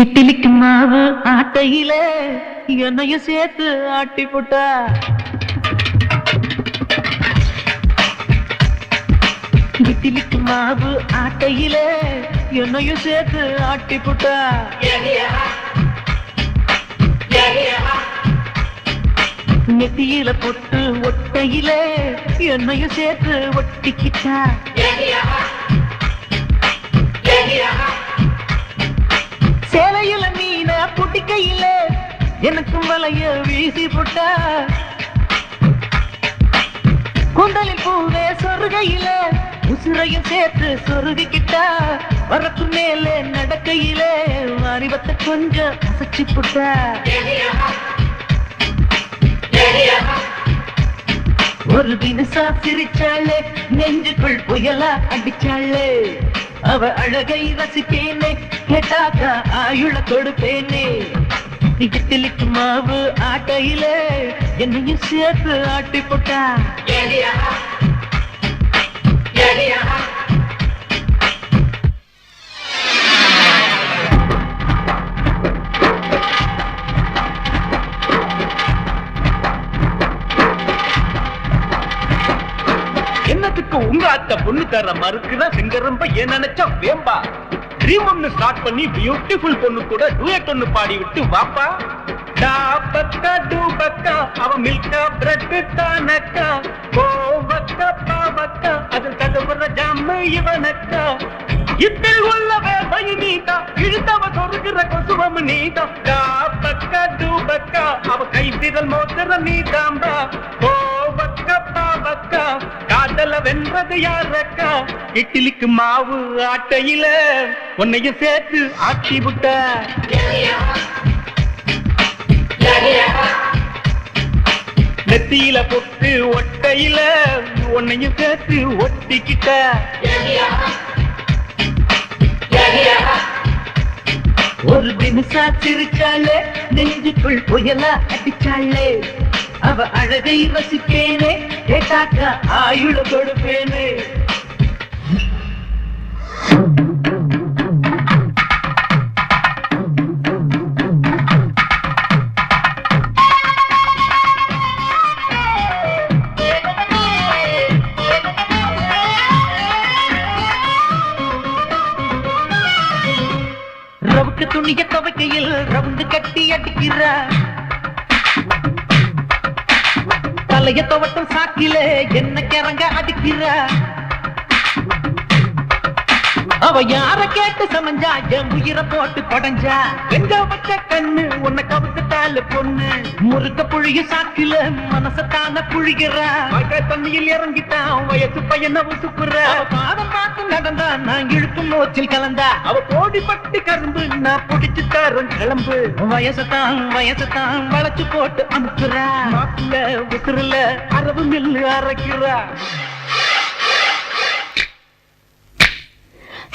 இட்லிக்கு மாவு ஆட்டையில என்னையும் சேர்த்து ஆட்டி போட்டா. இட்லிக்கு மாவு ஆட்டையில என்னையும் சேர்த்து ஆட்டி போட்டா. நெத்தியில பொட்டு ஒட்டையில என்னையும் சேர்த்து ஒட்டிக்கிட்டா. சேலையில மீன புட்டிக்கையில எனக்கும் வலைய வீசி போட்டா. குந்தலில் பூவே சொருகையில உசுரையும் சேர்த்து சொருகிக்கிட்டா. வரக்கு மேல நடக்கையில அறிவத்தை கொஞ்சம் அசைச்சு போட்டா. ஒரு தினசா சிரிச்சாளே நெஞ்சுக்குள் புயலா அடிச்சாளே அவ அழகை ரசிப்பேனே கேட்டாக்கா ஆயுள கொடுப்பேனே. இட்லிக்கு மாவு ஆட்டையில என்னையும் சேர்த்து ஆட்டி போட்டா. என்னத்துக்கு உங்க அத்தை பொண்ணு தர மறுக்குதா சிங்கரம்ப ஏன் நினைச்சா? வேம்பா. ட்ரீம் ஒன்னு ஸ்டார்ட் பண்ணி பியூட்டிஃபுல் பொண்ணு கூட டூயட் ஒன்னு பாடி விட்டு வாப்பா. டா பக்கா டூ பக்கா. அவ மில்கா பிரெட் தானக்கா ஓ பக்கா பாவக்கா அது கதவுற ஜாம இவனக்கா இப்பில் உள்ளவே பயனீதா இழுத்தவ சொருகிற கொசுவம் நீதா டா பக்கா டூ பக்கா. அவ கை விரல் மோதிர நீதாம்பா. ஓ காதல வென்றது யாரக்கா? இட்லிக்கு மாவு ஆட்டையில உன்னையும் சேர்த்து ஆட்டி விட்ட. நெத்தியில பொட்டு ஒட்டையில உன்னையும் சேர்த்து ஒட்டிக்கிட்ட. ஒரு தினசா சிரிச்சாலே நெஞ்சுக்குள் புயலா அடிச்சாளே அவ அழகை ரசிப்பேனே கேட்டாக்க ஆயுள கொடுப்பேனே. துணிய துவைக்கையில் ரவுந்து கட்டி அடிக்கிறார். தலைய துவட்டும் சாக்கிலே என்ன கிறங்க அடிக்கிற? அவ யார கேட்டு சமைஞ்சா என் உயிரை போட்டு கொடைஞ்சா? எங்க வச்ச கண்ணு உன்னை கவுத்துட்டால பொண்ணு. முறுக்க புழிய சாக்கில மனசத்தான புழிகிறா மழை தண்ணியில் இறங்கிட்டான் வயசு பையனை உசுப்புற பாதம் பார்த்து நடந்தா நான் இழுக்கும் மூச்சில் கலந்தா. அவ கோடி பட்டு கரும்பு நான் பிடிச்சு தரும் கிளம்பு. வயசத்தான் வயசத்தான் வளைச்சு போட்டு அமுக்குறா மாப்பிள்ள உசுருல அரபு மில்லு அரைக்கிறா.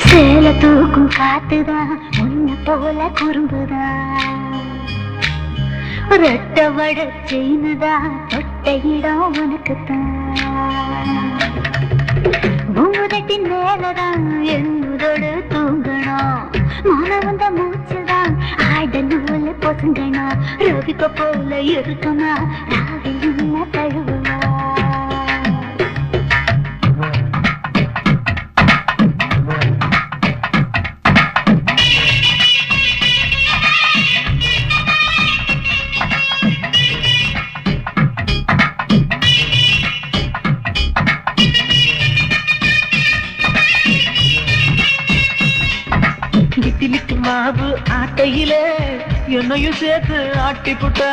சேல தூக்கும் காத்துதான் உன்ன போல குறும்புதான். ரெட்ட வட செய்னுதான் தொட்ட உனக்குத்தான். பூதத்தின் மேலதான் என்னுதோடு தூங்கணும். மனவந்த மூச்சுதான் ஆடல் போல பொசுங்கணும். ரவிக்க போல இருக்குமா? ஆட்டையில என்னையும் சேர்த்து ஆட்டி புட்டா